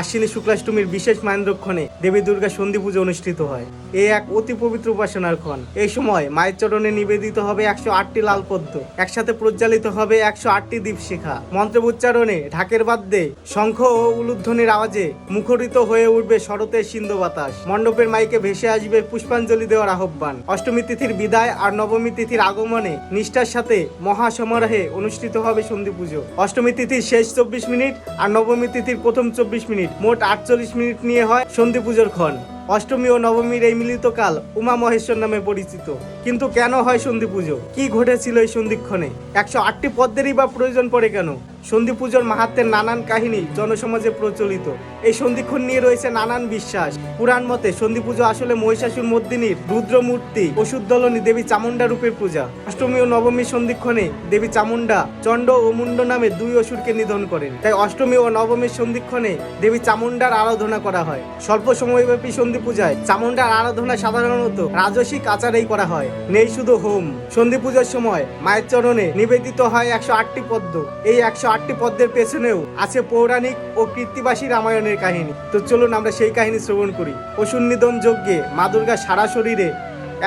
আশ্বিনী শুক্লাষ্টমীর বিশেষ মাহেন্দ্রক্ষণে দেবী দুর্গা সন্ধি পুজো অনুষ্ঠিত হয়। এ এক অতি পবিত্র উপাসনার ক্ষণ। এই সময় মায়ের চরণে নিবেদিত হবে একশো আটটি লাল পদ্ম, একসাথে প্রজ্বালিত হবে একশো আটটি দীপশিখা মন্ত্র উচ্চারণে ঢাকের বাদ্যে শঙ্খ ও উলুধ্বনির আওয়াজে মুখরিত হয়ে উঠবে শরতের সিন্ধু বাতাস। মণ্ডপের মাইকে ভেসে আসবে পুষ্পাঞ্জলি দেওয়ার আহ্বান। অষ্টমী তিথির বিদায় আর নবমী তিথির আগমনে নিষ্ঠার সাথে মহাসমারোহে অনুষ্ঠিত হবে সন্ধি পুজো। অষ্টমী তিথির শেষ চব্বিশ মিনিট আর নবমী তিথির প্রথম চব্বিশ মিনিট। মোট আটচল্লিশ মিনিট নিয়ে হয় সন্ধি পুজোর ক্ষণ। অষ্টমী ও নবমীর এই মিলিত কাল উমা মহেশ্বর নামে পরিচিত। কিন্তু কেন হয় সন্ধি পুজো? কি ঘটেছিল এই সন্ধিক্ষণে? একশো আটটি পদ্মেরই বা প্রয়োজন পড়ে কেন? সন্ধি পুজোর মাহাত্মের নানান কাহিনী জনসমাজে প্রচলিত। এই সন্ধিক্ষণ নিয়ে রয়েছে নানান বিশ্বাস। পুরাণ মতে সন্ধি পুজো আসলে মহিষাসুর মর্দিনীর রুদ্র মূর্তি ওষুধদলনী দেবী চামুন্ডা রূপের পূজা। অষ্টমী ও নবমী সন্ধিক্ষণে দেবী চামুন্ডা চণ্ড ও মুন্ড নামে দুই অসুরকে নিধন করেন। তাই অষ্টমী ও নবমীর সন্ধিক্ষণে দেবী চামুন্ডার আরাধনা করা হয়। স্বল্প সময়ব্যাপী সন্ধি পূজায় চামুন্ডার আরাধনা সাধারণত রাজসিক আচারেই করা হয়। নেই শুধু হোম। সন্ধি পূজার সময় মায়ের চরণে নিবেদিত হয় একশো আটটি পদ্ম। এই একশো আটটি পদ্মের পেছনেও আছে পৌরাণিক ও কীর্তিবাসী রামায়ণের কাহিনী। তো চলুন আমরা সেই কাহিনী শ্রবণ করি। অসুর নিধন যজ্ঞে মা দুর্গা সারা শরীরে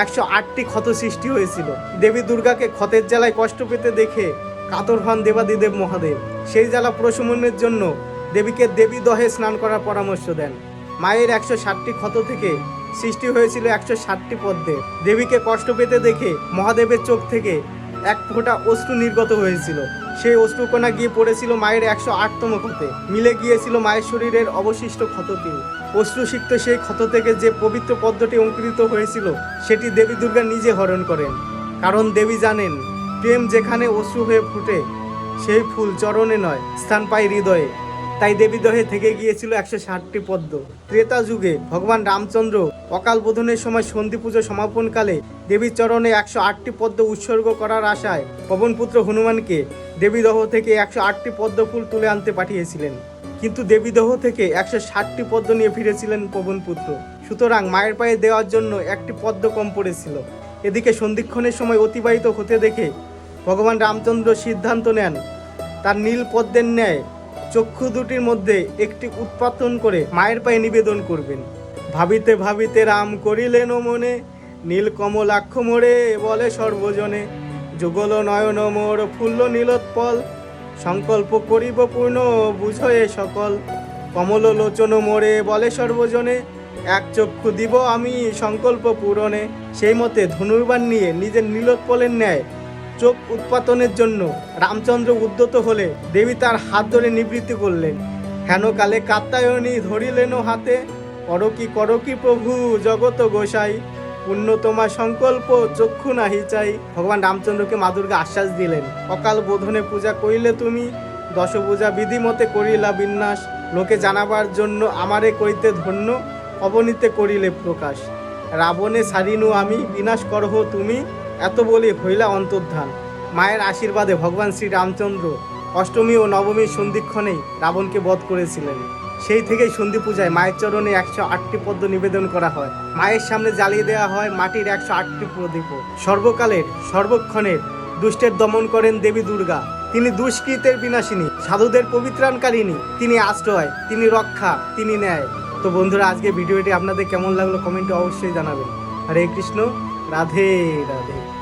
একশো আটটি ক্ষত সৃষ্টি হয়েছিল। দেবী দুর্গাকে ক্ষতের জ্বালায় কষ্ট পেতে দেখে কাতর হন দেবাদিদেব মহাদেব। সেই জ্বালা প্রশমনের জন্য দেবীকে দেবী দহে স্নান করার পরামর্শ দেন। মায়ের একশো ষাটটি ক্ষত থেকে সৃষ্টি হয়েছিল একশো ষাটটি পদ্মে। দেবীকে কষ্ট পেতে দেখে মহাদেবের চোখ থেকে এক ফোঁটা অশ্রু নির্গত হয়েছিল। সেই অশ্রুকণা গিয়ে পড়েছিল মায়ের একশো আটতম ক্ষতে। মিলে গিয়েছিল মায়ের শরীরের অবশিষ্ট ক্ষতটি অশ্রুসিক্ত সেই ক্ষত থেকে যে পবিত্র পদ্মটি অঙ্কুরিত হয়েছিল, সেটি দেবী দুর্গা নিজে হরণ করেন। কারণ দেবী জানেন, প্রেম যেখানে অশ্রু হয়ে ফুটে, সেই ফুল চরণে নয়, স্থান পায় হৃদয়ে। তাই দেবী দহে থেকে গিয়েছিল একশো ষাটটি পদ্ম। ত্রেতা যুগে ভগবান রামচন্দ্র অকাল বোধনের সময় সন্ধি পুজো সমাপনকালে দেবীর চরণে একশো আটটি পদ্ম উৎসর্গ করার আশায় পবনপুত্র হনুমানকে দেবীদহ থেকে একশো আটটি পদ্ম ফুল তুলে আনতে পাঠিয়েছিলেন। কিন্তু দেবীদহ থেকে একশো ষাটটি পদ্ম নিয়ে ফিরেছিলেন পবনপুত্র। সুতরাং মায়ের পায়ে দেওয়ার জন্য একটি পদ্ম কম পড়েছিল। এদিকে সন্ধিক্ষণের সময় অতিবাহিত হতে দেখে ভগবান রামচন্দ্র সিদ্ধান্ত নেন, তার নীল পদ্মের ন্যায় চক্ষু দুটির মধ্যে একটি উৎপাদন করে মায়ের পায়ে নিবেদন করবেন। ভাবিতে ভাবিতে রাম করিলেন মনে নীল কমলাক্ষ মোড়ে বলে সর্বজনে, যুগল নয়ন মোর ফুল্ল নীলোৎপল, সংকল্প করিব পূর্ণ বুঝয়ে সকল। কমল লোচন মোড়ে বলে সর্বজনে, এক চক্ষু দিব আমি সংকল্প পূরণে। সেই মতে ধনুর্বান নিয়ে নিজের নীলোৎপলের ন্যায় চোখ উৎপাদনের জন্য রামচন্দ্র উদ্যত হলে দেবী তার হাত ধরে নিবৃত্তি করলেন। হেন কালে কাত্তায়নী ধরিলেন হাতে করকি করকি প্রভু জগত গোসাই পুণ্য সংকল্প চক্ষু নাহি চাই। ভগবান রামচন্দ্রকে মা দুর্গা আশ্বাস দিলেন, অকাল বোধনে পূজা করিলে তুমি দশ পূজা বিধিমতে করিলা বিন্যাস। লোকে জানাবার জন্য আমারে করিতে ধন্য, অবনীতে করিলে প্রকাশ। রাবণে সারিনু আমি, বিনাশ করহ তুমি এত বলে হইলা অন্তর্ধান। মায়ের আশীর্বাদে ভগবান শ্রী রামচন্দ্র অষ্টমী ও নবমীর সন্ধিক্ষণেই রাবণকে বধ করেছিলেন। সেই থেকেই সন্ধি পূজায় মায়ের চরণে একশো আটটি পদ্ম নিবেদন করা হয়। মায়ের সামনে জ্বালিয়ে দেওয়া হয় মাটির একশো আটটি প্রদীপ। সর্বকালের, সর্বক্ষণের দুষ্টের দমন করেন দেবী দুর্গা। তিনি দুষ্কৃতের বিনাশিনী, সাধুদের পবিত্রাণকারিণী। তিনি আশ্রয়, তিনি রক্ষা, তিনি ন্যায়। তো বন্ধুরা আজকে ভিডিওটি আপনাদের কেমন লাগল কমেন্টে অবশ্যই জানাবেন। হরে কৃষ্ণ। রাধে রাধে।